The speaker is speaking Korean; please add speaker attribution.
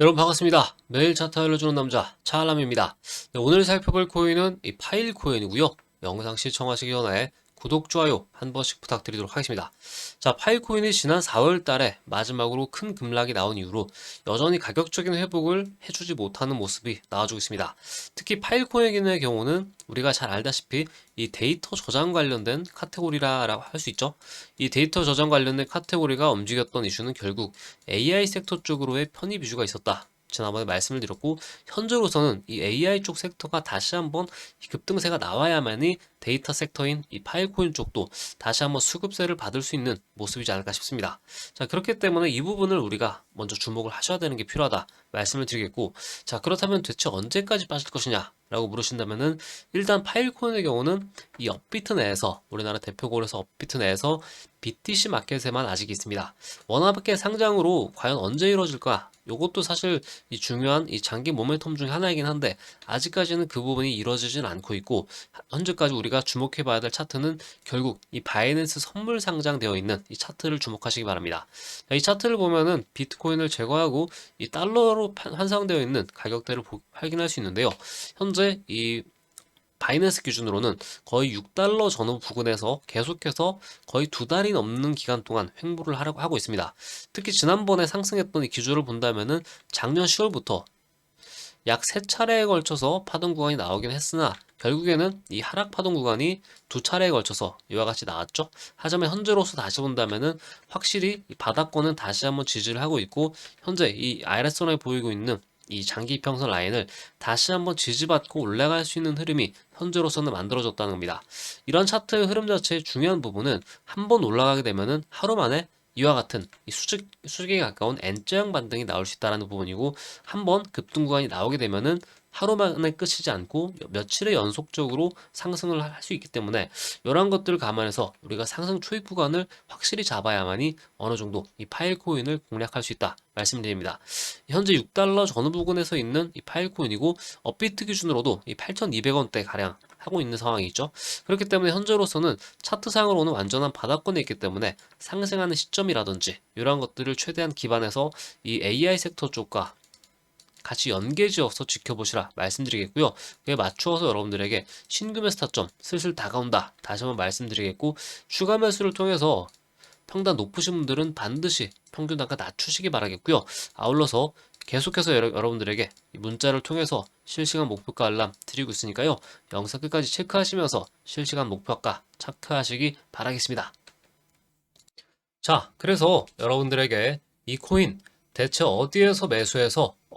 Speaker 1: 여러분 반갑습니다. 매일 차트 알려주는 남자 차알람입니다. 네, 오늘 살펴볼 코인은 이 파일 코인이고요. 영상 시청하시기 전에 구독, 좋아요 한 번씩 부탁드리도록 하겠습니다. 자, 파일 코인이 지난 4월 달에 마지막으로 큰 급락이 나온 이후로 여전히 가격적인 회복을 해주지 못하는 모습이 나와주고 있습니다. 특히 파일 코인의 경우는 우리가 잘 알다시피 이 데이터 저장 관련된 카테고리라고 할 수 있죠. 이 데이터 저장 관련된 카테고리가 움직였던 이슈는 결국 AI 섹터 쪽으로의 편입 이슈가 있었다. 지난번에 말씀을 드렸고 현재로서는 이 AI 쪽 섹터가 다시 한번 급등세가 나와야만이 데이터 섹터인 이 파일코인 쪽도 다시 한번 수급세를 받을 수 있는 모습이지 않을까 싶습니다. 자 그렇기 때문에 이 부분을 우리가 먼저 주목을 하셔야 되는 게 필요하다 말씀을 드리겠고 자 그렇다면 대체 언제까지 빠질 것이냐 라고 물으신다면은 일단 파일코인의 경우는 이 업비트 내에서 우리나라 대표고에서 업비트 내에서 BTC 마켓에만 아직 있습니다. 원화마켓 상장으로 과연 언제 이루어질까? 요것도 사실 이 중요한 이 장기 모멘텀 중에 하나이긴 한데 아직까지는 그 부분이 이루어지진 않고 있고 현재까지 우리가 주목해 봐야 될 차트는 결국 이 바이낸스 선물 상장되어 있는 이 차트를 주목하시기 바랍니다. 자, 이 차트를 보면은 비트코인을 제거하고 이 달러로 판- 환상되어 있는 가격대를 보- 확인할 수 있는데요. 현재 이 바이낸스 기준으로는 거의 6달러 전후 부근에서 계속해서 거의 두 달이 넘는 기간 동안 횡보를 하려고 하고 있습니다. 특히 지난번에 상승했던 이 기준을 본다면은 작년 10월부터 약 세 차례에 걸쳐서 파동 구간이 나오긴 했으나 결국에는 이 하락 파동 구간이 두 차례에 걸쳐서 이와 같이 나왔죠. 하지만 현재로서 다시 본다면은 확실히 이 바닥권은 다시 한번 지지를 하고 있고 현재 이 RS선에 보이고 있는 이 장기 이평선 라인을 다시 한번 지지받고 올라갈 수 있는 흐름이 현재로서는 만들어졌다는 겁니다. 이런 차트의 흐름 자체의 중요한 부분은 한 번 올라가게 되면은 하루 만에 이와 같은 이 수직, 수직에 가까운 N자형 반등이 나올 수 있다는 부분이고 한 번 급등 구간이 나오게 되면은 하루 만에 끝이지 않고 며칠의 연속적으로 상승을 할 수 있기 때문에 이러한 것들을 감안해서 우리가 상승 초입 구간을 확실히 잡아야만이 어느 정도 이 파일 코인을 공략할 수 있다 말씀드립니다. 현재 6달러 전후 부근에서 있는 이 파일 코인이고 업비트 기준으로도 이 8,200원대 가량 하고 있는 상황이죠. 그렇기 때문에 현재로서는 차트상으로는 완전한 바닥권에 있기 때문에 상승하는 시점이라든지 이러한 것들을 최대한 기반해서 이 AI 섹터 쪽과 같이 연계지어서 지켜보시라 말씀드리겠고요. 그에 맞추어서 여러분들에게 신규 매수 타점 슬슬 다가온다. 다시 한번 말씀드리겠고 추가 매수를 통해서 평단 높으신 분들은 반드시 평균 단가 낮추시기 바라겠고요. 아울러서 계속해서 여러, 여러분들에게 이 문자를 통해서 실시간 목표가 알람 드리고 있으니까요. 영상 끝까지 체크하시면서 실시간 목표가 체크하시기 바라겠습니다. 자, 그래서 여러분들에게 이 코인 대체 어디에서 매수해서